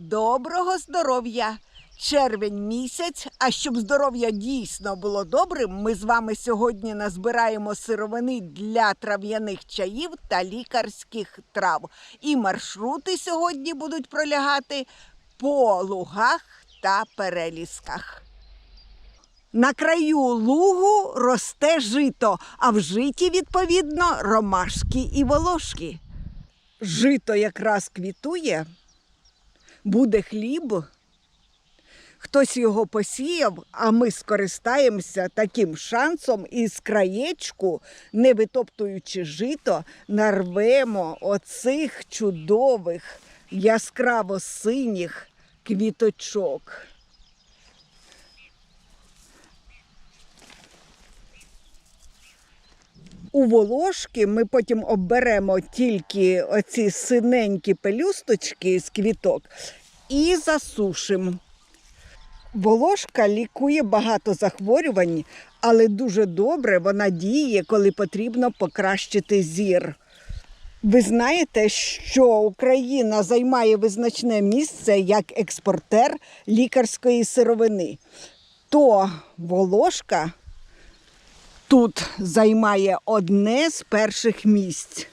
Доброго здоров'я! Червень місяць. А щоб здоров'я дійсно було добрим, ми з вами сьогодні назбираємо сировини для трав'яних чаїв та лікарських трав. І маршрути сьогодні будуть пролягати по лугах та перелісках. На краю лугу росте жито, а в житі, відповідно, ромашки і волошки. Жито якраз квітує, буде хліб. Хтось його посіяв, а ми скористаємося таким шансом і з краєчку, не витоптуючи жито, нарвемо оцих чудових яскраво синіх квіточок. У волошки ми потім оберемо тільки оці синенькі пелюсточки з квіток і засушимо. Волошка лікує багато захворювань, але дуже добре вона діє, коли потрібно покращити зір. Ви знаєте, що Україна займає визначне місце як експортер лікарської сировини. То волошка тут займає одне з перших місць.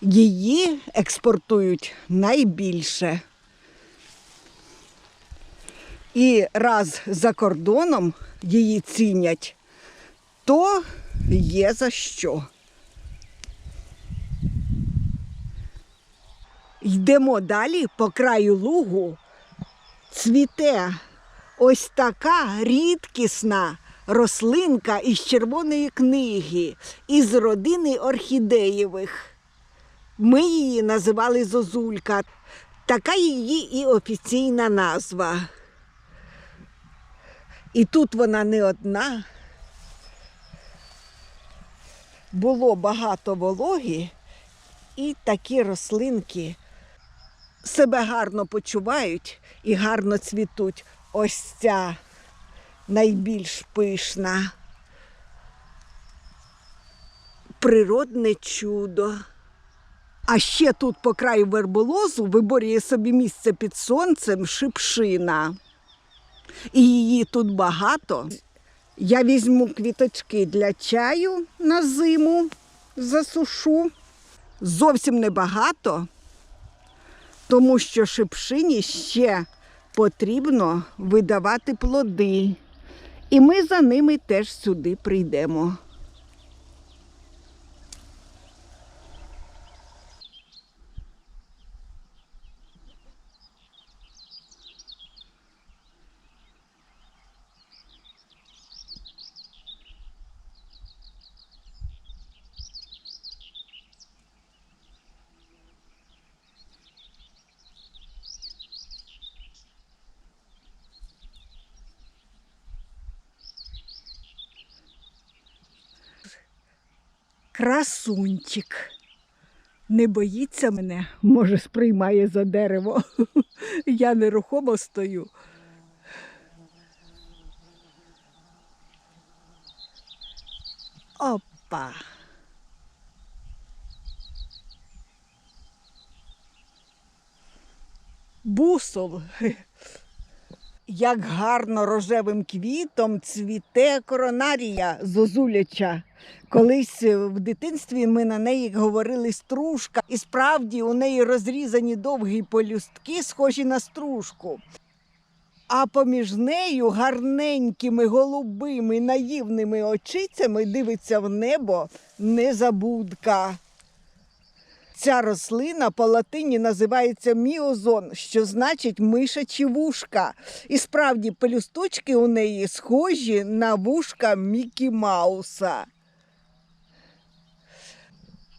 Її експортують найбільше. І раз за кордоном її цінять, то є за що. Йдемо далі по краю лугу. Цвіте ось така рідкісна рослинка із червоної книги, із родини орхідеєвих. Ми її називали Зозулька. Така її і офіційна назва. І тут вона не одна. Було багато вологи, і такі рослинки себе гарно почувають і гарно цвітуть. Ось ця найбільш пишна. Природне чудо. А ще тут по краю верболозу виборює собі місце під сонцем шипшина. І її тут багато. Я візьму квіточки для чаю на зиму, засушу. Зовсім небагато, тому що шипшині ще потрібно видавати плоди. І ми за ними теж сюди прийдемо. Красунчик. Не боїться мене, може, сприймає за дерево. Я нерухомо стою. Опа. Бусол. Як гарно рожевим квітом цвіте коронарія зозуляча. Колись в дитинстві ми на неї говорили стружка, і справді у неї розрізані довгі полюстки, схожі на стружку. А поміж нею гарненькими голубими наївними очицями дивиться в небо незабудка. Ця рослина по латині називається міозон, що значить мишачі вушка. І справді пелюсточки у неї схожі на вушка Мікі Мауса.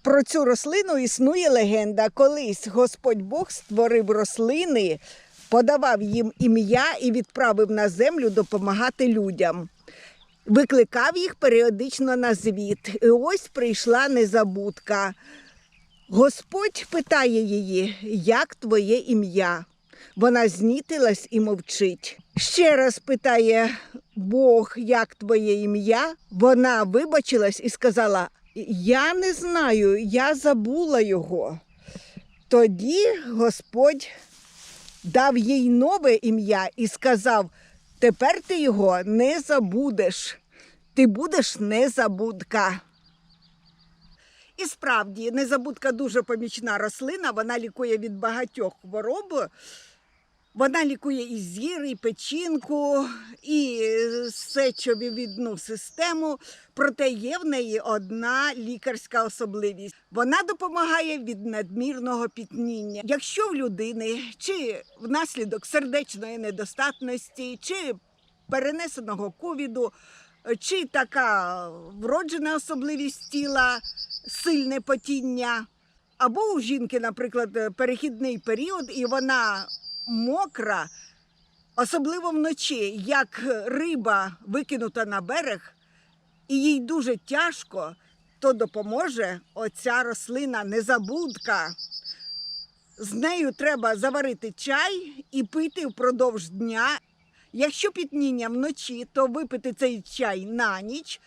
Про цю рослину існує легенда. Колись Господь Бог створив рослини, подавав їм ім'я і відправив на землю допомагати людям. Викликав їх періодично на звіт. І ось прийшла незабудка. Господь питає її, як твоє ім'я? Вона знітилась і мовчить. Ще раз питає Бог, як твоє ім'я? Вона вибачилась і сказала: Я не знаю, я забула його. Тоді Господь дав їй нове ім'я і сказав: тепер ти його не забудеш. Ти будеш незабудка. І справді, незабудка дуже помічна рослина, вона лікує від багатьох хвороб. Вона лікує і зір, і печінку, і сечовідну систему. Проте є в неї одна лікарська особливість. Вона допомагає від надмірного пітніння. Якщо в людини чи внаслідок сердечної недостатності, чи перенесеного ковіду, чи така вроджена особливість тіла, сильне потіння, або у жінки, наприклад, перехідний період, і вона мокра, особливо вночі, як риба викинута на берег, і їй дуже тяжко, то допоможе оця рослина незабудка. З нею треба заварити чай і пити впродовж дня. Якщо пітніння вночі, то випити цей чай на ніч,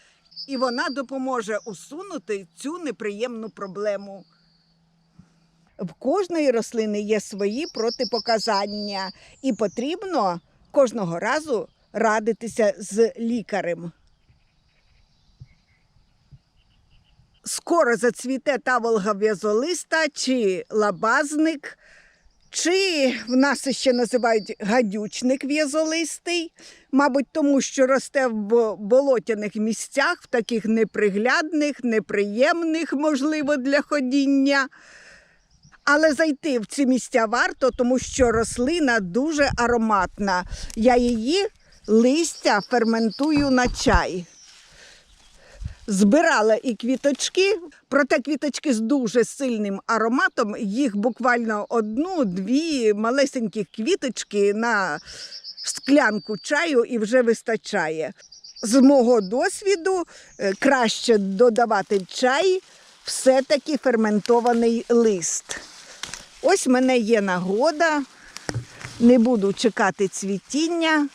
і вона допоможе усунути цю неприємну проблему. В кожної рослини є свої протипоказання, і потрібно кожного разу радитися з лікарем. Скоро зацвіте таволга в'язолиста чи лабазник, чи в нас ще називають гадючник в'язолистий, мабуть, тому що росте в болотяних місцях, в таких неприглядних, неприємних, можливо, для ходіння. Але зайти в ці місця варто, тому що рослина дуже ароматна. Я її листя ферментую на чай. Збирала і квіточки, проте квіточки з дуже сильним ароматом. Їх буквально одну-дві малесенькі квіточки на склянку чаю і вже вистачає. З мого досвіду е, краще додавати в чай все-таки ферментований лист. Ось в мене є нагода, не буду чекати цвітіння.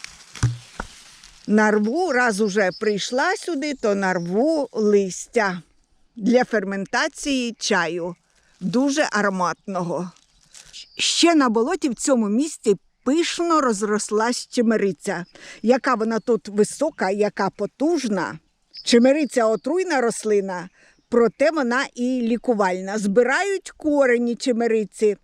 Нарву, раз уже прийшла сюди, то нарву листя для ферментації чаю, дуже ароматного. Ще на болоті в цьому місці пишно розрослась чемериця. Яка вона тут висока, яка потужна. Чемериця отруйна рослина, проте вона і лікувальна. Збирають корені чемериці,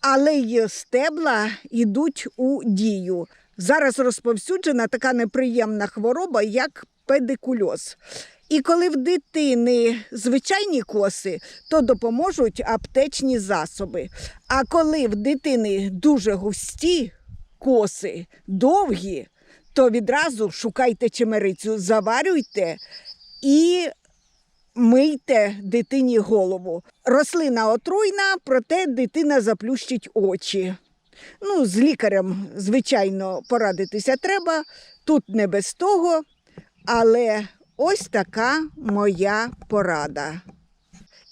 але й стебла йдуть у дію. Зараз розповсюджена така неприємна хвороба, як педикульоз. І коли в дитини звичайні коси, то допоможуть аптечні засоби. А коли в дитини дуже густі коси, довгі, то відразу шукайте чемерицю, заварюйте і мийте дитині голову. Рослина отруйна, проте дитина заплющить очі. Ну, з лікарем, звичайно, порадитися треба. Тут не без того, але ось така моя порада.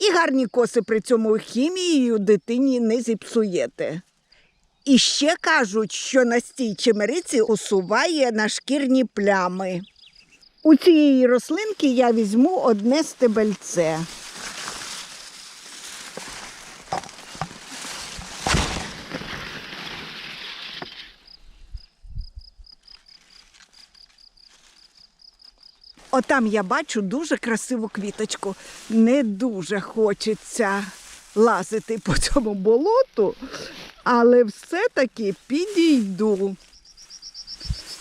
І гарні коси при цьому хімією дитині не зіпсуєте. І ще кажуть, що настій чемериці усуває нашкірні плями. У цієї рослинки я візьму одне стебельце. Отам я бачу дуже красиву квіточку. Не дуже хочеться лазити по цьому болоту, але все-таки підійду.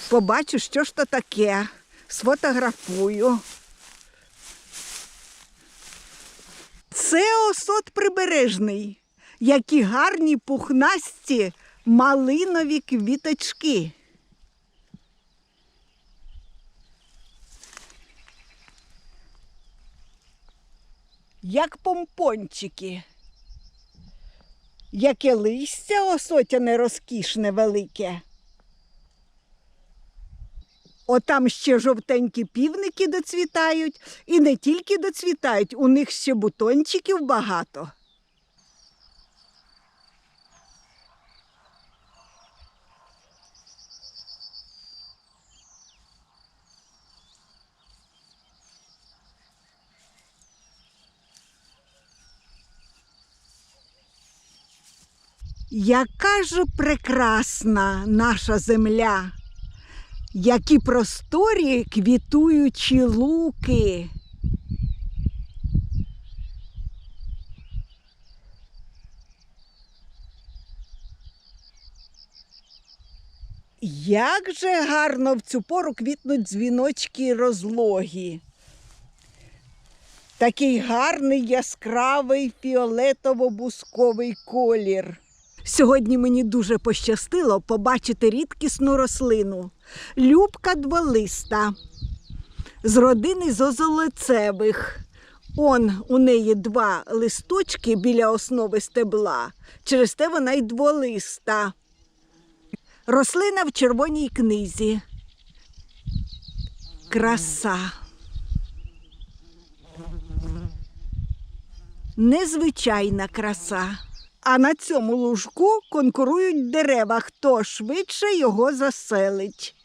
Побачу, що ж то таке. Сфотографую. Це осот прибережний. Які гарні пухнасті малинові квіточки. Як помпончики. Яке листя осотяне розкішне велике. Отам ще жовтенькі півники доцвітають, і не тільки доцвітають, у них ще бутончиків багато. Яка ж прекрасна наша земля, які просторі квітуючі луки. Як же гарно в цю пору квітнуть дзвіночки розлогі. Такий гарний яскравий фіолетово-бусковий колір. Сьогодні мені дуже пощастило побачити рідкісну рослину любка дволиста з родини зозолицевих. Он у неї два листочки біля основи стебла. Через те вона й дволиста. Рослина в червоній книзі. Краса. Незвичайна краса. А на цьому лужку конкурують дерева, хто швидше його заселить.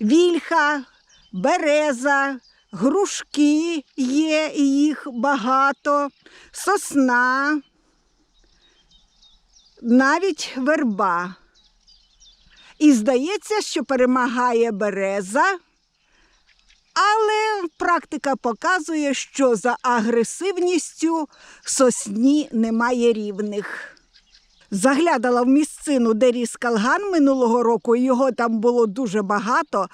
Вільха, береза, грушки є, їх багато, сосна, навіть верба. І здається, що перемагає береза, але практика показує, що за агресивністю сосні немає рівних. Заглядала в місцину, де ріс калган минулого року, його там було дуже багато.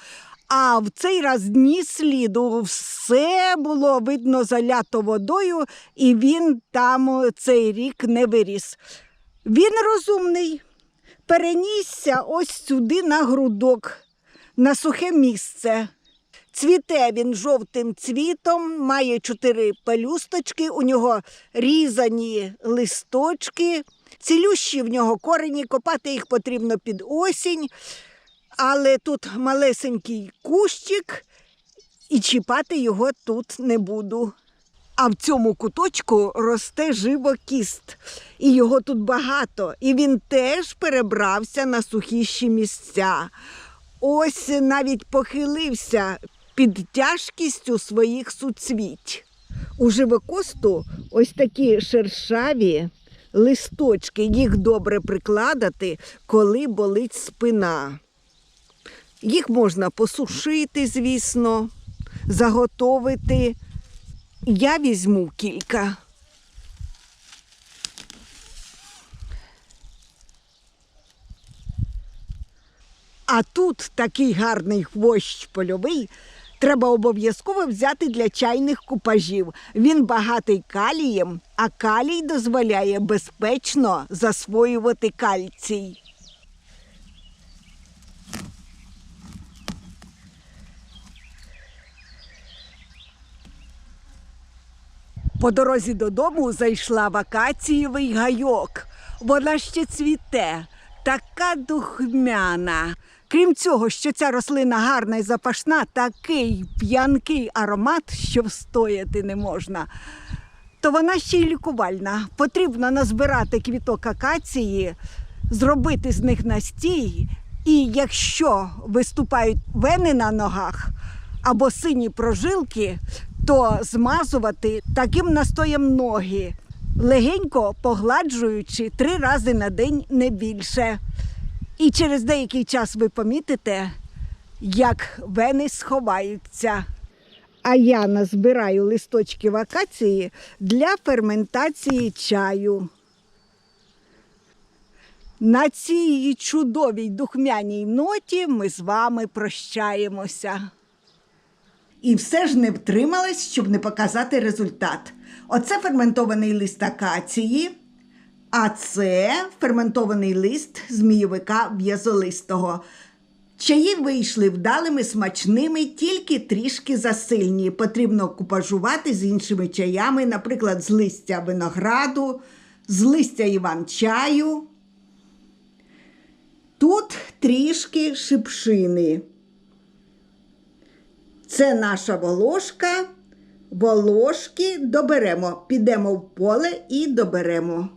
А в цей раз дні сліду все було видно залято водою, і він там цей рік не виріс. Він розумний, перенісся ось сюди на грудок, на сухе місце. Цвіте він жовтим цвітом, має чотири пелюсточки, у нього різані листочки, цілющі в нього корені, копати їх потрібно під осінь, але тут малесенький кущик, і чіпати його тут не буду. А в цьому куточку росте живокіст, і його тут багато, і він теж перебрався на сухіші місця. Ось навіть похилився під тяжкістю своїх суцвіть. У живокосту ось такі шершаві листочки, їх добре прикладати, коли болить спина. Їх можна посушити, звісно, заготовити. Я візьму кілька. А тут такий гарний хвощ польовий. Треба обов'язково взяти для чайних купажів. Він багатий калієм, а калій дозволяє безпечно засвоювати кальцій. По дорозі додому зайшла в акацієвий гайок. Вона ще цвіте, така духмяна. Крім цього, що ця рослина гарна і запашна, такий п'янкий аромат, що встояти не можна. То вона ще й лікувальна. Потрібно назбирати квіток акації, зробити з них настій. І якщо виступають вени на ногах або сині прожилки, то змазувати таким настоєм ноги, легенько погладжуючи три рази на день не більше. І через деякий час ви помітите, як вени сховаються. А я назбираю листочки акації для ферментації чаю. На цій чудовій духмяній ноті ми з вами прощаємося. І все ж не втрималась, щоб не показати результат. Оце ферментований лист акації, а це ферментований лист змійовика в'язолистого. Чаї вийшли вдалими, смачними, тільки трішки засильні. Потрібно купажувати з іншими чаями, наприклад, з листя винограду, з листя іван-чаю. Тут трішки шипшини. Це наша волошка. Волошки доберемо, підемо в поле і доберемо.